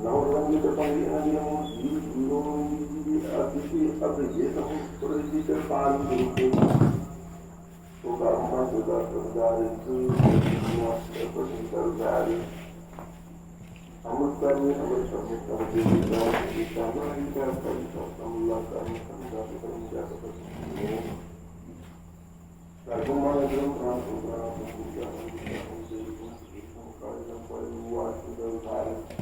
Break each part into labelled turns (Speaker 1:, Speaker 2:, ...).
Speaker 1: Naurang kita panggil hanya di gunung di abisi abisi tahu seperti terpalu begitu. Suka empat suka terjadi itu semua seperti terjadi. Amat kami amat kami kami kita kita mari kita kita semula kami kami kami kami jasa seperti Lagu mana belum pernah pernah berkumpul kita kami kami sampai luar sudah hari. Aduh, Tuhan, untuk paru, teman-teman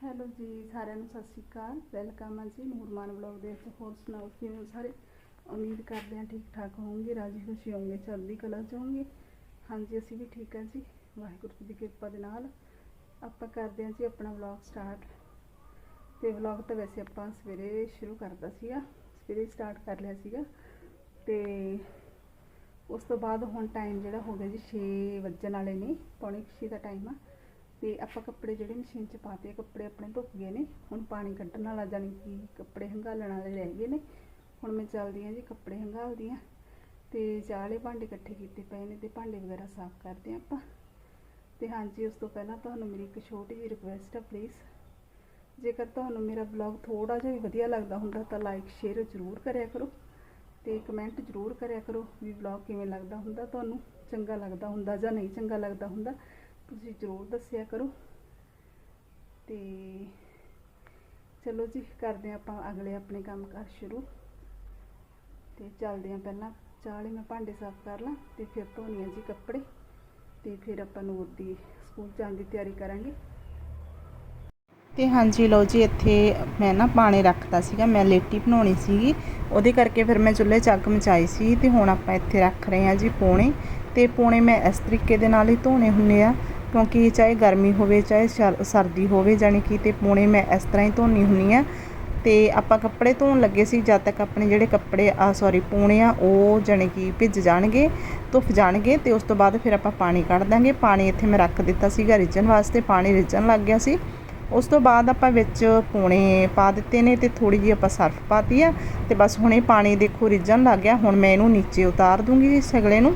Speaker 2: hello ji, ਸਾਰਿਆਂ ਨੂੰ ਸਤਿ ਸ਼੍ਰੀ ਅਕਾਲ। Welcome ਹੈ ਜੀ ਨੂਰਮਾਨ blog ਦੇ ਵਿੱਚ। ਹੋਰ ਸੁਣਾਓ, ਕਿਵੇਂ ਸਾਰੇ? ਉਮੀਦ ਕਰਦੇ ਹਾਂ ਠੀਕ ਠਾਕ ਹੋਵੋਗੇ, ਰਾਜੀ ਖੁਸ਼ੀ ਹੋਵੋਗੇ, ਚੜ੍ਹਦੀ ਕਲਾ ਚ ਹੋਵੋਗੇ। ਹਾਂਜੀ, ਅਸੀਂ ਵੀ ਠੀਕ ਹਾਂ ਜੀ। ਵਾਹਿਗੁਰੂ ਜੀ ਦੀ ਕਿਰਪਾ ਦੇ ਨਾਲ ਆਪਾਂ ਕਰਦੇ ਹਾਂ ਜੀ ਆਪਣਾ ਵਲੌਗ ਸਟਾਰਟ ਤੇ ਵਲੌਗ ਤਾਂ ਵੈਸੇ ਆਪਾਂ ਸਵੇਰੇ ਸ਼ੁਰੂ ਕਰਦਾ ਸੀਗਾ, ਸਵੇਰੇ ਸਟਾਰਟ ਕਰ ਲਿਆ ਸੀਗਾ। ਤੇ ਉਸ ਤੋਂ ਬਾਅਦ ਹੁਣ ਟਾਈਮ ਜਿਹੜਾ ਹੋ ਗਿਆ ਜੀ 6 ਵੱਜਣ ਵਾਲੇ ਨੇ, ਪੌਣੇ 6 ਦਾ ਟਾਈਮ ਆ। ਤੇ ਆਪਾਂ ਕੱਪੜੇ ਜਿਹੜੇ ਮਸ਼ੀਨ 'ਚ ਪਾਤੇ ਕੱਪੜੇ ਆਪਣੇ ਧੁੱਪ ਗਏ ਨੇ, ਹੁਣ ਪਾਣੀ ਕੱਢਣ ਵਾਲਾ ਜਾਨੀ ਕਿ ਕੱਪੜੇ ਹੰਗਾਲਣ ਵਾਲੇ ਰਹਿ ਗਏ ਨੇ। ਹੁਣ ਮੈਂ ਚੱਲਦੀ ਹਾਂ ਜੀ ਕੱਪੜੇ ਹੰਗਾਲਦੀ ਹਾਂ। ਤੇ ਚਾਹ ਵਾਲੇ ਭਾਂਡੇ ਇਕੱਠੇ ਕੀਤੇ ਪਏ ਨੇ ਤੇ ਭਾਂਡੇ ਵਗੈਰਾ ਸਾਫ਼ ਕਰਦੇ ਹਾਂ ਆਪਾਂ। ਤੇ ਹਾਂਜੀ, ਉਸ ਤੋਂ ਪਹਿਲਾਂ ਤੁਹਾਨੂੰ ਮੇਰੀ ਇੱਕ ਛੋਟੀ ਜਿਹੀ ਰਿਕੁਐਸਟ ਹੈ ਪਲੀਜ਼ ਜੇਕਰ ਤੁਹਾਨੂੰ ਮੇਰਾ ਬਲੌਗ ਥੋੜਾ ਜਿਹਾ ਵੀ ਵਧੀਆ ਲੱਗਦਾ ਹੁੰਦਾ ਤਾਂ ਲਾਈਕ ਸ਼ੇਅਰ ਜ਼ਰੂਰ ਕਰਿਆ ਕਰੋ ਤੇ ਕਮੈਂਟ ਜ਼ਰੂਰ ਕਰਿਆ ਕਰੋ ਵੀ ਬਲੌਗ ਕਿਵੇਂ ਲੱਗਦਾ ਹੁੰਦਾ ਤੁਹਾਨੂੰ, ਚੰਗਾ ਲੱਗਦਾ ਹੁੰਦਾ ਜਾਂ ਨਹੀਂ ਚੰਗਾ ਲੱਗਦਾ ਹੁੰਦਾ। ਤੁਸੀਂ ਜ਼ਰੂਰ ਦੱਸਿਆ ਕਰੋ। ਤੇ ਚਲੋ ਜੀ, ਕਰਦੇ ਹਾਂ ਆਪਾਂ ਅਗਲੇ ਆਪਣੇ ਕੰਮ ਕਾਰ ਸ਼ੁਰੂ। ਤੇ ਚੱਲਦੇ ਹਾਂ ਪਹਿਲਾਂ। ਚਾਹ ਵਾਲੇ ਮੈਂ ਭਾਂਡੇ ਸਾਫ਼ ਕਰ ਲਾਂ ਤੇ ਫਿਰ ਧੋਣੀ ਆ ਜੀ ਕੱਪੜੇ ਤੇ ਫਿਰ ਆਪਾਂ ਨੂਰ ਦੀ ਸਕੂਲ ਜਾਣ ਦੀ ਤਿਆਰੀ ਕਰਾਂਗੇ।
Speaker 3: ਤੇ ਹਾਂਜੀ ਲਓ ਜੀ, ਇੱਥੇ ਮੈਂ ਨਾ ਪਾਣੀ ਰੱਖਤਾ ਸੀਗਾ, ਮੈਂ ਲੇਟੀ ਬਣਾਉਣੀ ਸੀਗੀ, ਉਹਦੇ ਕਰਕੇ ਫਿਰ ਮੈਂ ਚੁੱਲ੍ਹੇ 'ਚ ਅੱਗ ਮਚਾਈ ਸੀ ਤੇ ਹੁਣ ਆਪਾਂ ਇੱਥੇ ਰੱਖ ਰਹੇ ਹਾਂ ਜੀ ਪੋਣੇ। ਤੇ ਪੋਣੇ ਮੈਂ ਇਸ ਤਰੀਕੇ ਦੇ ਨਾਲ ਹੀ ਧੋਣੇ ਹੁੰਦੇ ਆ, ਕਿਉਂਕਿ ਚਾਹੇ ਗਰਮੀ ਹੋਵੇ, ਚਾਹੇ ਸਰ- ਸਰਦੀ ਹੋਵੇ, ਜਾਣੀ ਕਿ ਤੇ ਪੋਣੇ ਮੈਂ ਇਸ ਤਰ੍ਹਾਂ ਹੀ ਧੋਣੀ ਹੁੰਦੀ ਆ। ਤੇ ਆਪਾਂ ਕੱਪੜੇ ਧੋਣ ਲੱਗੇ ਸੀ, ਜਦ ਤੱਕ ਆਪਣੇ ਜਿਹੜੇ ਕੱਪੜੇ, ਆ ਸੌਰੀ ਪੂਣੇ ਆ, ਉਹ ਜਾਣੀ ਕਿ ਭਿੱਜ ਜਾਣਗੇ, ਧੁੱਪ ਜਾਣਗੇ ਤੇ ਉਸ ਤੋਂ ਬਾਅਦ ਫਿਰ ਆਪਾਂ ਪਾਣੀ ਕੱਢ ਦਾਂਗੇ। ਪਾਣੀ ਇੱਥੇ ਮੈਂ ਰੱਖ ਦਿੱਤਾ ਸੀਗਾ ਰਿੱਝਣ ਵਾਸਤੇ, ਪਾਣੀ ਰਿੱਝਣ ਲੱਗ ਗਿਆ ਸੀ। ਉਸ ਤੋਂ ਬਾਅਦ ਆਪਾਂ ਵਿੱਚ ਪੂਣੇ ਪਾ ਦਿੱਤੇ ਨੇ ਤੇ ਥੋੜੀ ਜਿਹੀ ਆਪਾਂ ਸਰਫ ਪਾਤੀ ਆ ਤੇ ਬਸ ਹੁਣੇ ਪਾਣੀ ਦੇਖੋ ਰਿੱਝਣ ਲੱਗ ਗਿਆ। ਹੁਣ ਮੈਂ ਇਹਨੂੰ ਨੀਚੇ ਉਤਾਰ ਦੂੰਗੀ ਸਗਲੇ ਨੂੰ।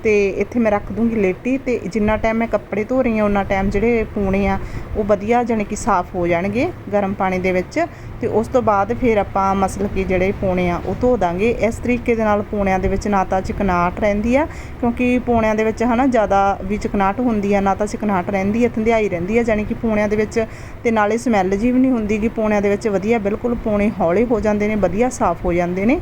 Speaker 3: ਅਤੇ ਇੱਥੇ ਮੈਂ ਰੱਖ ਦੂੰਗੀ ਲੇਟੀ ਅਤੇ ਜਿੰਨਾ ਟਾਈਮ ਮੈਂ ਕੱਪੜੇ ਧੋ ਰਹੀ ਹਾਂ ਉਹਨਾਂ ਟਾਈਮ ਜਿਹੜੇ ਪੂਣੇ ਆ, ਉਹ ਵਧੀਆ ਜਾਣੀ ਕਿ ਸਾਫ਼ ਹੋ ਜਾਣਗੇ ਗਰਮ ਪਾਣੀ ਦੇ ਵਿੱਚ। ਅਤੇ ਉਸ ਤੋਂ ਬਾਅਦ ਫਿਰ ਆਪਾਂ ਮਸਲ ਕਿ ਜਿਹੜੇ ਪੂਣੇ ਆ, ਉਹ ਧੋ ਦਾਂਗੇ। ਇਸ ਤਰੀਕੇ ਦੇ ਨਾਲ ਪੂਣਿਆਂ ਦੇ ਵਿੱਚ ਨਾ ਤਾਂ ਚਿਕਨਾਹਟ ਰਹਿੰਦੀ ਆ, ਕਿਉਂਕਿ ਪੂਣਿਆਂ ਦੇ ਵਿੱਚ ਹਨਾ ਜ਼ਿਆਦਾ ਵੀ ਚਿਕਨਾਹਟ ਹੁੰਦੀ ਆ, ਨਾ ਤਾਂ ਚਿਕਨਾਹਟ ਰਹਿੰਦੀ ਆ ਧੰਦਿਆਈ ਰਹਿੰਦੀ ਆ, ਜਾਣੀ ਕਿ ਪੂਣਿਆਂ ਦੇ ਵਿੱਚ ਤੇ ਨਾਲੇ ਸਮੈਲ ਜੀ ਵੀ ਨਹੀਂ ਹੁੰਦੀ ਕਿ ਪੂਣਿਆਂ ਦੇ ਵਿੱਚ ਵਧੀਆ ਬਿਲਕੁਲ ਪੂਣੇ ਹੌਲੇ ਹੋ ਜਾਂਦੇ ਨੇ, ਵਧੀਆ ਸਾਫ਼ ਹੋ ਜਾਂਦੇ ਨੇ।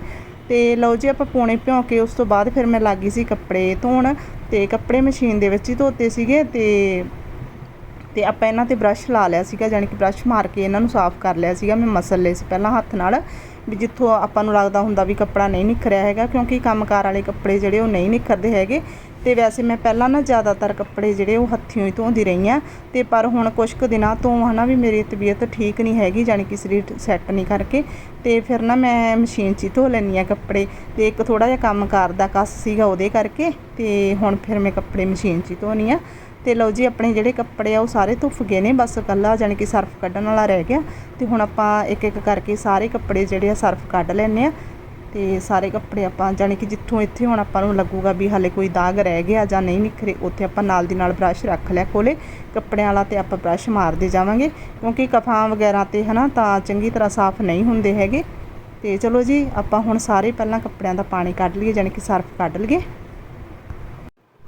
Speaker 3: ਤੇ ਲਓ ਜੀ, ਆਪਾਂ ਪੌਣੇ ਭਿਉਂ ਕੇ ਉਸ ਤੋਂ ਬਾਅਦ ਫਿਰ ਮੈਂ ਲੱਗੀ ਸੀ ਕੱਪੜੇ ਧੋਣ ਤੇ ਕੱਪੜੇ ਮਸ਼ੀਨ ਦੇ ਵਿੱਚ ਹੀ ਧੋਤੇ ਸੀਗੇ ਤੇ ਤੇ ਆਪਾਂ ਇਹਨਾਂ ਤੇ ਬ੍ਰਸ਼ ਲਾ ਲਿਆ ਸੀਗਾ, ਜਾਣੀ ਕਿ ਬ੍ਰਸ਼ ਮਾਰ ਕੇ ਇਹਨਾਂ ਨੂੰ ਸਾਫ਼ ਕਰ ਲਿਆ ਸੀਗਾ ਮੈਂ ਮਸਲ ਲਏ ਸੀ ਪਹਿਲਾਂ ਹੱਥ ਨਾਲ, ਵੀ ਜਿੱਥੋਂ ਆਪਾਂ ਨੂੰ ਲੱਗਦਾ ਹੁੰਦਾ ਵੀ ਕੱਪੜਾ ਨਹੀਂ ਨਿਖਰਿਆ ਹੈਗਾ, ਕਿਉਂਕਿ ਕੰਮਕਾਰ ਵਾਲੇ ਕੱਪੜੇ ਜਿਹੜੇ ਉਹ ਨਹੀਂ ਨਿਖਰਦੇ ਹੈਗੇ। ਤੇ ਵੈਸੇ ਮੈਂ ਪਹਿਲਾਂ ਨਾ ਜ਼ਿਆਦਾਤਰ ਕੱਪੜੇ ਜਿਹੜੇ ਉਹ ਹੱਥੀਂ ਹੀ ਧੋਂਦੀ ਰਹੀ ਆ ਤੇ ਪਰ ਹੁਣ ਕੁਝ ਕੁ ਦਿਨਾਂ ਤੋਂ ਹਨਾ ਵੀ ਮੇਰੀ ਤਬੀਅਤ ਠੀਕ ਨਹੀਂ ਹੈਗੀ, ਜਾਣੀ ਕਿ ਸਰੀਰ ਸੈੱਟ ਨਹੀਂ ਕਰਕੇ ਤੇ ਫਿਰ ਨਾ ਮੈਂ ਮਸ਼ੀਨ 'ਚ ਹੀ ਧੋ ਲੈਂਦੀ ਆ ਕੱਪੜੇ ਤੇ ਇੱਕ ਥੋੜਾ ਜਿਹਾ ਕੰਮ ਕਰਦਾ ਕੱਸ ਸੀਗਾ ਉਹਦੇ ਕਰਕੇ ਤੇ ਹੁਣ ਫਿਰ ਮੈਂ ਕੱਪੜੇ ਮਸ਼ੀਨ 'ਚ ਹੀ ਧੋਨੀ ਆ ਤੇ ਲਓ ਜੀ ਆਪਣੇ ਜਿਹੜੇ ਕੱਪੜੇ ਆ ਉਹ ਸਾਰੇ ਧੁੱਫ ਗਏ ਨੇ, ਬਸ ਕੱਲਾ ਜਾਣੀ ਕਿ ਸਰਫ ਕੱਢਣ ਵਾਲਾ ਰਹਿ ਗਿਆ ਤੇ ਹੁਣ ਆਪਾਂ ਇੱਕ ਇੱਕ ਕਰਕੇ ਸਾਰੇ ਕੱਪੜੇ ਜਿਹੜੇ ਆ ਸਰਫ ਕੱਢ ਲੈਣੇ ਆ ਤੇ ਸਾਰੇ ਕੱਪੜੇ ਆਪਾਂ ਜਾਣੀ ਕਿ ਜਿੱਥੋਂ ਇੱਥੇ ਹੁਣ ਆਪਾਂ ਨੂੰ ਲੱਗੂਗਾ ਵੀ ਹਲੇ ਕੋਈ ਦਾਗ ਰਹਿ ਗਿਆ ਜਾਂ ਨਹੀਂ ਨਿਖਰੇ, ਉੱਥੇ ਆਪਾਂ ਨਾਲ ਦੀ ਨਾਲ ਬ੍ਰਸ਼ ਰੱਖ ਲਿਆ ਕੋਲੇ, ਕੱਪੜਿਆਂ ਵਾਲਾ ਤੇ ਆਪਾਂ ਬ੍ਰਸ਼ ਮਾਰਦੇ ਜਾਵਾਂਗੇ, ਕਿਉਂਕਿ ਕਫਾਂ ਵਗੈਰਾ ਤੇ ਹਨਾ ਤਾਂ ਚੰਗੀ ਤਰ੍ਹਾਂ ਸਾਫ਼ ਨਹੀਂ ਹੁੰਦੇ ਹੈਗੇ। ਤੇ ਚਲੋ ਜੀ, ਆਪਾਂ ਹੁਣ ਸਾਰੇ ਪਹਿਲਾਂ ਕੱਪੜਿਆਂ ਦਾ ਪਾਣੀ ਕੱਢ ਲਈਏ, ਜਾਣੀ ਕਿ ਸਰਫ ਕੱਢ ਲਈਏ।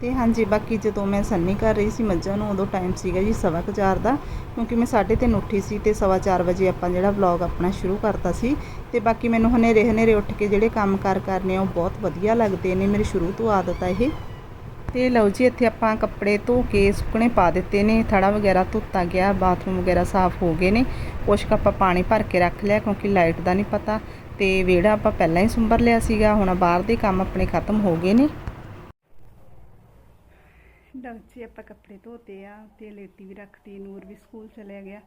Speaker 3: ਤੇ ਹਾਂਜੀ, ਬਾਕੀ ਜਦੋਂ ਮੈਂ ਸੰਨੀ ਕਰ ਰਹੀ ਸੀ ਮੱਝਾਂ ਨੂੰ, ਉਦੋਂ ਟਾਈਮ ਸੀਗਾ ਜੀ ਸਵਾ ਕੁ ਚਾਰ ਦਾ, ਕਿਉਂਕਿ ਮੈਂ 3:30 ਉੱਠੀ ਸੀ ਤੇ ਸਵਾ ਚਾਰ ਵਜੇ ਆਪਾਂ ਜਿਹੜਾ ਵਲੌਗ ਆਪਣਾ ਸ਼ੁਰੂ ਕਰਤਾ ਸੀ। ਤੇ ਬਾਕੀ ਮੈਨੂੰ ਹਨੇਰੇ ਹਨੇਰੇ ਉੱਠ ਕੇ ਜਿਹੜੇ ਕੰਮ ਕਾਰ ਕਰਨੇ ਆ, ਉਹ ਬਹੁਤ ਵਧੀਆ ਲੱਗਦੇ ਨੇ ਮੇਰੀ ਸ਼ੁਰੂ ਤੋਂ ਆਦਤ ਆ ਇਹ। ਤੇ ਲਓ ਜੀ, ਇੱਥੇ ਆਪਾਂ ਕੱਪੜੇ ਧੋ ਕੇ ਸੁੱਕਣੇ ਪਾ ਦਿੱਤੇ ਨੇ, ਥੜਾ ਵਗੈਰਾ ਧੁੱਤਾ ਗਿਆ, ਬਾਥਰੂਮ ਵਗੈਰਾ ਸਾਫ਼ ਹੋ ਗਏ ਨੇ। ਕੁਛ ਕੁ ਆਪਾਂ ਪਾਣੀ ਭਰ ਕੇ ਰੱਖ ਲਿਆ, ਕਿਉਂਕਿ ਲਾਈਟ ਦਾ ਨਹੀਂ ਪਤਾ। ਤੇ ਵਿਹੜਾ ਆਪਾਂ ਪਹਿਲਾਂ ਹੀ ਸੁੰਬਰ ਲਿਆ ਸੀਗਾ, ਹੁਣ ਬਾਹਰ ਦੇ ਕੰਮ ਆਪਣੇ ਖਤਮ ਹੋ ਗਏ ਨੇ।
Speaker 2: ਲਓ ਆਪਾਂ ਕੱਪੜੇ ਧੋਤੇ ਆ ਤੇ ਲੇਟੀ ਵੀ ਰੱਖਤੀ, ਨੂਰ ਵੀ ਸਕੂਲ ਚਲਿਆ ਗਿਆ।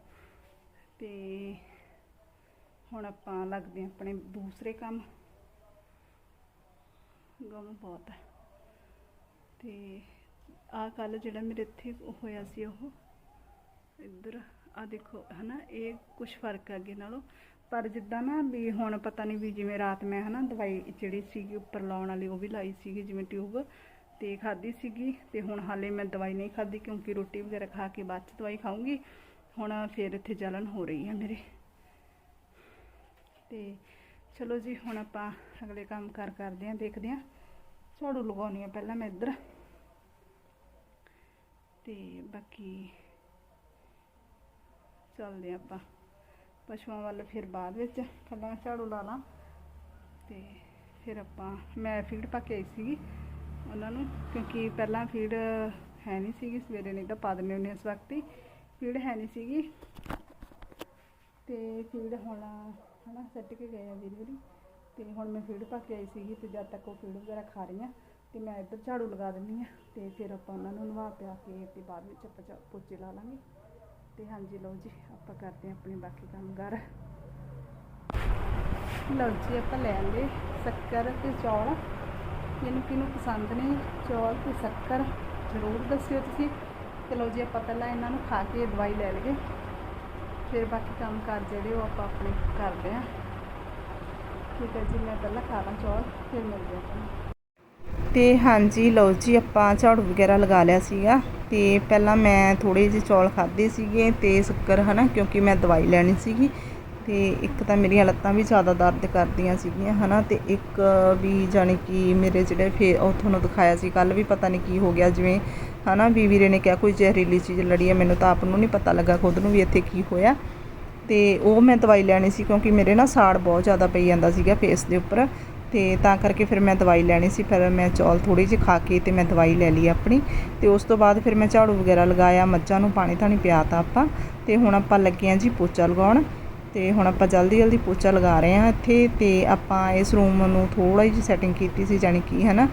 Speaker 2: ਤੇ ਹੁਣ ਆਪਾਂ ਲੱਗਦੇ ਹਾਂ ਆਪਣੇ ਦੂਸਰੇ ਕੰਮ। ਗਮ ਬਹੁਤ ਹੈ ਤੇ ਆ ਕੱਲ ਜਿਹੜਾ ਮੇਰੇ ਇੱਥੇ ਹੋਇਆ ਸੀ ਉਹ, ਇੱਧਰ ਆ ਦੇਖੋ, ਹਨਾ, ਇਹ ਕੁਝ ਫ਼ਰਕ ਅੱਗੇ ਨਾਲੋਂ। ਪਰ ਜਿੱਦਾਂ ਨਾ ਵੀ ਹੁਣ ਪਤਾ ਨਹੀਂ ਵੀ ਜਿਵੇਂ ਰਾਤ ਮੈਂ, ਹਨਾ, ਦਵਾਈ ਜਿਹੜੀ ਸੀਗੀ ਉੱਪਰ ਲਾਉਣ ਵਾਲੀ ਉਹ ਵੀ ਲਾਈ ਸੀਗੀ, ਜਿਵੇਂ ਟਿਊਬ ਤੇ ਖਾਧੀ ਸੀਗੀ ਤੇ ਹੁਣ ਹਾਲੇ ਮੈਂ ਦਵਾਈ ਨਹੀਂ ਖਾਧੀ ਕਿਉਂਕਿ ਰੋਟੀ ਵਗੈਰਾ ਖਾ ਕੇ ਬਾਅਦ ਚ ਦਵਾਈ ਖਾਊਂਗੀ। ਹੁਣ ਫਿਰ ਇੱਥੇ ਜਲਨ ਹੋ ਰਹੀ ਹੈ ਮੇਰੇ। ਤੇ ਚਲੋ ਜੀ, ਹੁਣ ਆਪਾਂ ਅਗਲੇ ਕੰਮ ਕਰ ਕਰਦੇ ਆਂ ਦੇਖਦੇ ਆਂ ਝਾੜੂ ਲਗਾਉਣੀ ਆ ਪਹਿਲਾਂ ਮੈਂ ਇੱਧਰ। ਤੇ ਬਾਕੀ ਚੱਲਦੇ ਆਂ ਆਪਾਂ। ਪਸ਼ੂਆਂ ਵੱਲ ਫਿਰ ਬਾਅਦ ਵਿੱਚ ਪਹਿਲਾਂ ਝਾੜੂ ਲਾ ਲਾਂ। ਤੇ ਫਿਰ ਆਪਾਂ, ਮੈਂ ਫੀਡ ਪਾ ਕੇ ਆਈ ਸੀਗੀ। ਉਹਨਾਂ ਨੂੰ, ਕਿਉਂਕਿ ਪਹਿਲਾਂ ਫੀਡ ਹੈ ਨਹੀਂ ਸੀਗੀ ਸਵੇਰੇ, ਨਹੀਂ ਤਾਂ ਪਾ ਦਿੰਦੇ ਹੁੰਦੇ ਇਸ ਵਕਤ ਹੀ। ਫੀਡ ਹੈ ਨਹੀਂ ਸੀਗੀ। ਤੇ ਫੀਡ ਹੁਣ, ਹਨਾ, ਸੱਟ ਕੇ ਗਏ ਆ ਵੀਰ ਵੀਰੀ ਤੇ ਹੁਣ ਮੈਂ ਫੀਡ ਪਾ ਕੇ ਆਈ ਸੀਗੀ ਤੇ ਜਦ ਤੱਕ ਉਹ ਫੀਡ ਵਗੈਰਾ ਖਾ ਰਹੀਆਂ, ਤੇ ਮੈਂ ਇੱਧਰ ਝਾੜੂ ਲਗਾ ਦਿੰਦੀ ਆ ਤੇ ਫਿਰ ਆਪਾਂ ਉਹਨਾਂ ਨੂੰ ਨਵਾ ਪਿਆ ਕੇ ਤੇ ਬਾਅਦ ਵਿੱਚ ਆਪਾਂ ਝਾ- ਪੋਚੇ ਲਾ ਲਾਂਗੇ। ਤੇ ਹਾਂਜੀ, ਲਓ ਜੀ, ਆਪਾਂ ਕਰਦੇ ਹਾਂ ਆਪਣੇ ਬਾਕੀ ਕੰਮ ਕਰ ਲਓ ਜੀ, ਆਪਾਂ ਲੈ ਆਂਦੇ ਸ਼ੱਕਰ ਤੇ ਚੌਲ। ਜਿਹਨੂੰ ਕਿਹਨੂੰ ਪਸੰਦ ਨੇ, ਚੌਲ ਤੇ ਸ਼ੱਕਰ ਜ਼ਰੂਰ ਦੱਸਿਓ ਤੁਸੀਂ। ਚਲੋ ਜੀ, ਆਪਾਂ ਪਹਿਲਾਂ ਇਹਨਾਂ ਨੂੰ ਖਾ ਕੇ ਦਵਾਈ ਲੈ ਲਈਏ। ਫਿਰ ਬਾਕੀ ਕੰਮ ਕਰ ਜਿਹੜੇ ਉਹ ਆਪਾਂ ਆਪਣੇ ਕਰਦੇ ਹਾਂ। ਠੀਕ ਹੈ ਜੀ, ਮੈਂ ਪਹਿਲਾਂ ਖਾ ਲਾਂ ਚੌਲ, ਫਿਰ ਮਿਲਦੇ ਹਾਂ
Speaker 3: ਤੇ ਹਾਂਜੀ, ਲਓ ਜੀ, ਆਪਾਂ ਝਾੜੂ ਵਗੈਰਾ ਲਗਾ ਲਿਆ ਸੀਗਾ। ਤੇ ਪਹਿਲਾਂ ਮੈਂ ਥੋੜੇ ਜਿਹੇ ਚੌਲ ਖਾਦੇ ਸੀਗੇ ਤੇ ਸ਼ੱਕਰ, ਹਨਾ, ਕਿਉਂਕਿ ਮੈਂ ਦਵਾਈ ਲੈਣੀ ਸੀਗੀ। ਅਤੇ ਇੱਕ ਤਾਂ ਮੇਰੀਆਂ ਲੱਤਾਂ ਵੀ ਜ਼ਿਆਦਾ ਦਰਦ ਕਰਦੀਆਂ ਸੀਗੀਆਂ ਹੈ ਨਾ ਅਤੇ ਇੱਕ ਵੀ ਜਾਣੀ ਕਿ ਮੇਰੇ ਜਿਹੜੇ ਫੇ ਉਹ ਤੁਹਾਨੂੰ ਦਿਖਾਇਆ ਸੀ, ਕੱਲ੍ਹ ਵੀ ਪਤਾ ਨਹੀਂ ਕੀ ਹੋ ਗਿਆ ਜਿਵੇਂ, ਹਨਾ, ਵੀ ਵੀਰੇ ਨੇ ਕਿਹਾ ਕੋਈ ਜ਼ਹਿਰੀਲੀ ਚੀਜ਼ ਲੜੀ ਹੈ, ਮੈਨੂੰ ਤਾਂ ਆਪ ਨੂੰ ਨਹੀਂ ਪਤਾ ਲੱਗਾ ਖੁਦ ਨੂੰ ਵੀ ਇੱਥੇ ਕੀ ਹੋਇਆ। ਤੇ ਉਹ ਮੈਂ ਦਵਾਈ ਲੈਣੀ ਸੀ ਕਿਉਂਕਿ ਮੇਰੇ ਨਾ ਸਾੜ ਬਹੁਤ ਜ਼ਿਆਦਾ ਪਈ ਜਾਂਦਾ ਸੀਗਾ ਫੇਸ ਦੇ ਉੱਪਰ, ਤੇ ਤਾਂ ਕਰਕੇ ਫਿਰ ਮੈਂ ਦਵਾਈ ਲੈਣੀ ਸੀ, ਫਿਰ ਮੈਂ ਚੌਲ ਥੋੜੀ ਜਿਹੀ ਖਾ ਕੇ ਤੇ ਮੈਂ ਦਵਾਈ ਲੈ ਲਈ ਆਪਣੀ। ਤੇ ਉਸ ਤੋਂ ਬਾਅਦ ਫਿਰ ਮੈਂ ਝਾੜੂ ਵਗੈਰਾ ਲਗਾਇਆ, ਮੱਝਾਂ ਨੂੰ ਪਾਣੀ ਧਾਣੀ ਪਿਆਤਾ ਆਪਾਂ, ਤੇ ਹੁਣ ਆਪਾਂ ਲੱਗੇ ਆਂ ਜੀ ਪੋਚਾ ਲਗਾਉਣ। ਤੇ ਹੁਣ ਆਪਾਂ ਜਲਦੀ ਜਲਦੀ ਪੋਚਾ ਲਗਾ ਰਹੇ ਹਾਂ ਇੱਥੇ ਤੇ ਆਪਾਂ ਇਸ ਰੂਮ ਨੂੰ ਥੋੜਾ ਜਿਹੀ ਸੈਟਿੰਗ ਕੀਤੀ ਸੀ ਜਾਨੀ ਕਿ ਹੈ ਨਾ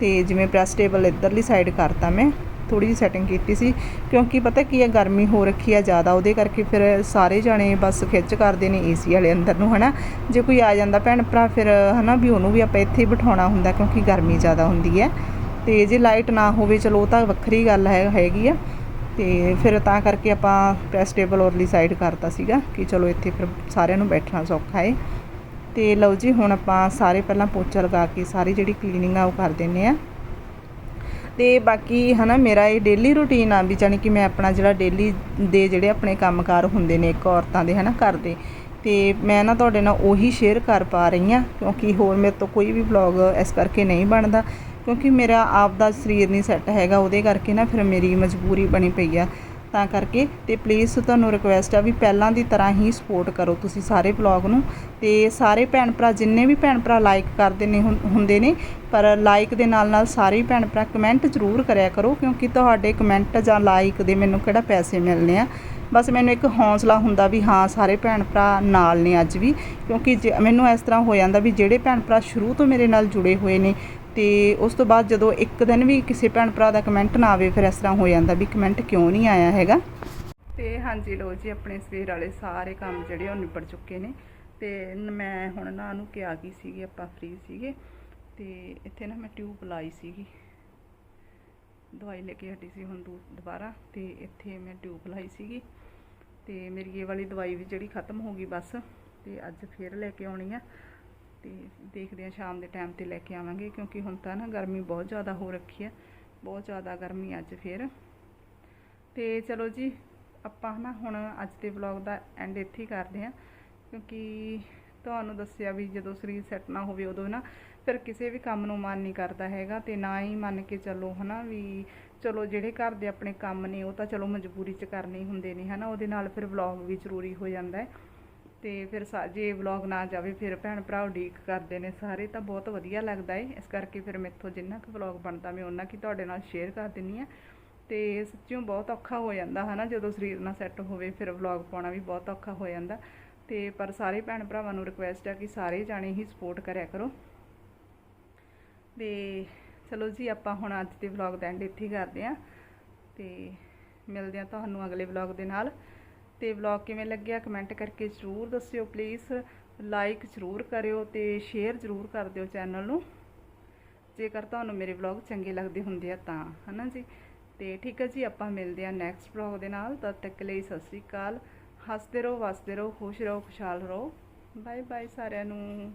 Speaker 3: ਤੇ ਜਿਵੇਂ ਪ੍ਰੈਸ ਟੇਬਲ ਇੱਧਰਲੀ ਸਾਈਡ ਕਰਤਾ ਮੈਂ ਥੋੜੀ ਜਿਹੀ ਸੈਟਿੰਗ ਕੀਤੀ ਸੀ, ਕਿਉਂਕਿ ਪਤਾ ਕੀ ਹੈ, ਗਰਮੀ ਹੋ ਰੱਖੀ ਆ ਜ਼ਿਆਦਾ, ਉਹਦੇ ਕਰਕੇ ਫਿਰ ਸਾਰੇ ਜਾਣੇ ਬਸ ਖਿੱਚ ਕਰਦੇ ਨੇ ਏਸੀ ਵਾਲੇ ਅੰਦਰ ਨੂੰ, ਹਨਾ। ਜੇ ਕੋਈ ਆ ਜਾਂਦਾ ਭੈਣ ਭਰਾ, ਫਿਰ ਹਨਾ ਵੀ ਉਹਨੂੰ ਵੀ ਆਪਾਂ ਇੱਥੇ ਹੀ ਬਿਠਾਉਣਾ ਹੁੰਦਾ, ਕਿਉਂਕਿ ਗਰਮੀ ਜ਼ਿਆਦਾ ਹੁੰਦੀ ਹੈ। ਤੇ ਜੇ ਲਾਈਟ ਨਾ ਹੋਵੇ, ਚਲੋ ਉਹ ਤਾਂ ਵੱਖਰੀ ਗੱਲ ਹੈ, ਹੈਗੀ ਆ। ਤੇ ਫਿਰ ਤਾਂ ਕਰਕੇ ਆਪਾਂ ਪ੍ਰੈਸ ਟੇਬਲ ਔਰਲੀ ਸਾਈਡ ਕਰਤਾ ਸੀਗਾ ਕਿ ਚਲੋ ਇੱਥੇ ਫਿਰ ਸਾਰਿਆਂ ਨੂੰ ਬੈਠਣਾ ਸੌਖਾ ਹੈ ਤੇ ਲਓ ਜੀ, ਹੁਣ ਆਪਾਂ ਸਾਰੇ ਪਹਿਲਾਂ ਪੋਚਾ ਲਗਾ ਕੇ ਸਾਰੀ ਜਿਹੜੀ ਕਲੀਨਿੰਗ ਆ ਉਹ ਕਰ ਦਿੰਨੇ ਆ। ਤੇ ਬਾਕੀ ਹਨਾ ਮੇਰਾ ਇਹ ਡੇਲੀ ਰੂਟੀਨ ਆ ਵੀ ਜਾਣੀ ਕਿ ਮੈਂ ਆਪਣਾ ਜਿਹੜਾ ਡੇਲੀ ਦੇ ਜਿਹੜੇ ਆਪਣੇ ਕੰਮਕਾਰ ਹੁੰਦੇ ਨੇ ਇੱਕ ਔਰਤਾਂ ਦੇ ਹਨਾ ਕਰਦੇ ਤੇ ਮੈਂ ਨਾ ਤੁਹਾਡੇ ਨਾਲ ਉਹੀ ਸ਼ੇਅਰ ਕਰ ਪਾ ਰਹੀ ਆ ਕਿਉਂਕਿ ਹੋਰ ਮੇਰੇ ਤੋਂ ਕੋਈ ਵੀ ਵਲੌਗ ਇਸ ਕਰਕੇ ਨਹੀਂ ਬਣਦਾ। ਕਿਉਂਕਿ ਮੇਰਾ ਆਪ ਦਾ ਸਰੀਰ ਨਹੀਂ ਸੈੱਟ ਹੈਗਾ, ਉਹਦੇ ਕਰਕੇ ਨਾ ਫਿਰ ਮੇਰੀ ਮਜਬੂਰੀ ਬਣੀ ਪਈ ਆ। ਤਾਂ ਕਰਕੇ ਤੇ ਪਲੀਜ਼ ਤੁਹਾਨੂੰ ਰਿਕੁਐਸਟ ਆ ਵੀ ਪਹਿਲਾਂ ਦੀ ਤਰ੍ਹਾਂ ਹੀ ਸਪੋਰਟ ਕਰੋ ਤੁਸੀਂ ਸਾਰੇ ਵਲੌਗ ਨੂੰ। ਤੇ ਸਾਰੇ ਭੈਣ ਭਰਾ, ਜਿੰਨੇ ਵੀ ਭੈਣ ਭਰਾ ਲਾਈਕ ਕਰਦੇ ਨੇ, ਹੁੰ- ਹੁੰਦੇ ਨੇ, ਪਰ ਲਾਈਕ ਦੇ ਨਾਲ ਨਾਲ ਸਾਰੇ ਭੈਣ ਭਰਾ ਕਮੈਂਟ ਜ਼ਰੂਰ ਕਰਿਆ ਕਰੋ, ਕਿਉਂਕਿ ਤੁਹਾਡੇ ਕਮੈਂਟ ਜਾਂ ਲਾਈਕ ਦੇ ਮੈਨੂੰ ਕਿਹੜਾ ਪੈਸੇ ਮਿਲਨੇ ਆ। ਬਸ ਮੈਨੂੰ ਇੱਕ ਹੌਸਲਾ ਹੁੰਦਾ ਵੀ ਹਾਂ, ਸਾਰੇ ਭੈਣ ਭਰਾ ਨਾਲ ਨੇ ਅੱਜ ਵੀ, ਕਿਉਂਕਿ ਜੇ- ਮੈਨੂੰ ਇਸ ਤਰ੍ਹਾਂ ਹੋ ਜਾਂਦਾ ਵੀ ਜਿਹੜੇ ਭੈਣ ਭਰਾ ਸ਼ੁਰੂ ਤੋਂ ਮੇਰੇ ਨਾਲ ਜੁੜੇ ਹੋਏ ਨੇ ਤੇ ਉਸ ਤੋਂ ਬਾਅਦ ਜਦੋਂ ਇੱਕ ਦਿਨ ਵੀ ਕਿਸੇ ਭੈਣ ਭਰਾ ਦਾ ਕਮੈਂਟ ਨਾ ਆਵੇ, ਫਿਰ ਇਸ ਤਰ੍ਹਾਂ ਹੋ ਜਾਂਦਾ ਵੀ ਕਮੈਂਟ ਕਿਉਂ ਨਹੀਂ ਆਇਆ ਹੈਗਾ। ਤੇ ਹਾਂਜੀ ਲੋ ਜੀ, ਆਪਣੇ ਸਵੇਰ ਵਾਲੇ ਸਾਰੇ ਕੰਮ ਜਿਹੜੇ ਉਹ ਨਿਬੜ ਚੁੱਕੇ ਨੇ। ਤੇ ਮੈਂ ਹੁਣ ਨਾ ਨੂੰ ਕਿਹਾ ਕੀ ਸੀਗੀ, ਆਪਾਂ ਫ੍ਰੀ ਸੀਗੇ। ਤੇ ਇੱਥੇ ਨਾ ਮੈਂ ਟਿਊਬ ਲਾਈ ਸੀਗੀ। ਦਵਾਈ ਲੈ ਕੇ ਹਟੀ ਸੀ ਹੁਣ ਦੂ, ਦੁਬਾਰਾ। ਤੇ ਇੱਥੇ ਮੈਂ ਟਿਊਬ ਲਾਈ ਸੀਗੀ। ਤੇ ਮੇਰੀ ਇਹ ਵਾਲੀ ਦਵਾਈ ਵੀ ਜਿਹੜੀ ਖਤਮ ਹੋ ਗਈ ਬਸ। ਤੇ ਅੱਜ ਫੇਰ ਲੈ ਕੇ ਆਉਣੀ ਆ। ਤੇ ਦੇਖਦੇ ਆ ਸ਼ਾਮ ਦੇ ਟਾਈਮ ਤੇ ਲੈ ਕੇ ਆਵਾਂਗੇ, ਕਿਉਂਕਿ ਹੁਣ ਤਾਂ ਨਾ ਗਰਮੀ ਬਹੁਤ ਜ਼ਿਆਦਾ ਹੋ ਰੱਖੀ ਹੈ, ਬਹੁਤ ਜ਼ਿਆਦਾ ਗਰਮੀ ਅੱਜ ਫੇਰ। ਤੇ ਚਲੋ ਜੀ, ਆਪਾਂ ਨਾ ਹੁਣ ਅੱਜ ਦੇ ਵਲੌਗ ਦਾ ਐਂਡ ਇੱਥੇ ਹੀ ਕਰਦੇ ਹਾਂ, ਕਿਉਂਕਿ ਤੁਹਾਨੂੰ ਦੱਸਿਆ ਵੀ ਜਦੋਂ ਸਰੀਰ ਸੈੱਟ ਨਾ ਹੋਵੇ ਉਦੋਂ ਨਾ ਫਿਰ ਕਿਸੇ ਵੀ ਕੰਮ ਨੂੰ ਮਨ ਨਹੀਂ ਕਰਦਾ ਹੈਗਾ, ਤੇ ਨਾ ਹੀ ਮੰਨ ਕੇ ਚੱਲੋ ਹਨਾ ਵੀ ਚਲੋ ਜਿਹੜੇ ਘਰ ਦੇ ਆਪਣੇ ਕੰਮ ਨੇ, ਉਹ ਤਾਂ ਚਲੋ ਮਜਬੂਰੀ 'ਚ ਕਰਨੇ ਹੁੰਦੇ ਨੇ ਹਨਾ, ਉਹਦੇ ਨਾਲ ਫਿਰ ਵਲੌਗ ਵੀ ਜ਼ਰੂਰੀ ਹੋ ਜਾਂਦਾ ਹੈ। ਤੇ ਫਿਰ ਸਾ- ਜੇ ਵਲੌਗ ਨਾ ਜਾਵੇ, ਫਿਰ ਭੈਣ ਭਰਾ ਉਡੀਕ ਕਰਦੇ ਨੇ ਸਾਰੇ, ਤਾਂ ਬਹੁਤ ਵਧੀਆ ਲੱਗਦਾ ਏ। ਇਸ ਕਰਕੇ ਫਿਰ ਮੇਥੋਂ ਜਿੰਨਾ ਕੁ ਵਲੌਗ ਬਣਦਾ, ਮੈਂ ਉਹਨਾਂ ਕੀ ਤੁਹਾਡੇ ਨਾਲ ਸ਼ੇਅਰ ਕਰ ਦਿੰਨੀ ਆ। ਤੇ ਸੱਚਿਓ ਬਹੁਤ ਔਖਾ ਹੋ ਜਾਂਦਾ, ਹਨਾ? ਜਦੋਂ ਸਰੀਰ ਨਾਲ ਸੈੱਟ ਹੋਵੇ, ਫਿਰ ਵਲੌਗ ਪਾਉਣਾ ਵੀ ਬਹੁਤ ਔਖਾ ਹੋ ਜਾਂਦਾ। ਤੇ ਪਰ ਸਾਰੇ ਭੈਣ ਭਰਾਵਾਂ ਨੂੰ ਰਿਕੁਐਸਟ ਆ ਕਿ ਸਾਰੇ ਜਾਣੇ ਹੀ ਸਪੋਰਟ ਕਰਿਆ ਕਰੋ। ਤੇ ਚਲੋ ਜੀ, ਆਪਾਂ ਹੁਣ ਅੱਜ ਦੇ ਵਲੌਗ ਦਾ ਐਂਡ ਇੱਥੇ ਕਰਦੇ ਆ। ਤੇ ਮਿਲਦੇ ਆ ਤੁਹਾਨੂੰ ਅਗਲੇ ਵਲੌਗ ਦੇ ਨਾਲ। ਤੇ ਵਲੌਗ ਕਿਵੇਂ ਲੱਗਿਆ ਕਮੈਂਟ ਕਰਕੇ ਜ਼ਰੂਰ ਦੱਸਿਓ ਪਲੀਜ਼ ਲਾਈਕ ਜ਼ਰੂਰ ਕਰਿਓ ਤੇ ਸ਼ੇਅਰ ਜ਼ਰੂਰ ਕਰ ਦਿਓ ਚੈਨਲ ਨੂੰ। ਜੇਕਰ ਤੁਹਾਨੂੰ ਮੇਰੇ ਵਲੌਗ ਚੰਗੇ ਲੱਗਦੇ ਹੁੰਦੇ ਆ ਤਾਂ, ਹਨਾ ਜੀ? ਤੇ ਠੀਕ ਹੈ ਜੀ, ਆਪਾਂ ਮਿਲਦੇ ਆ ਨੈਕਸਟ ਵਲੌਗ ਦੇ ਨਾਲ। ਤਦ ਤੱਕ ਲਈ ਸਤਿ ਸ੍ਰੀ ਅਕਾਲ। ਹੱਸਦੇ ਰਹੋ, ਵਸਦੇ ਰਹੋ, ਖੁਸ਼ ਰਹੋ, ਖੁਸ਼ਹਾਲ ਰਹੋ। ਬਾਏ ਬਾਏ ਸਾਰਿਆਂ ਨੂੰ।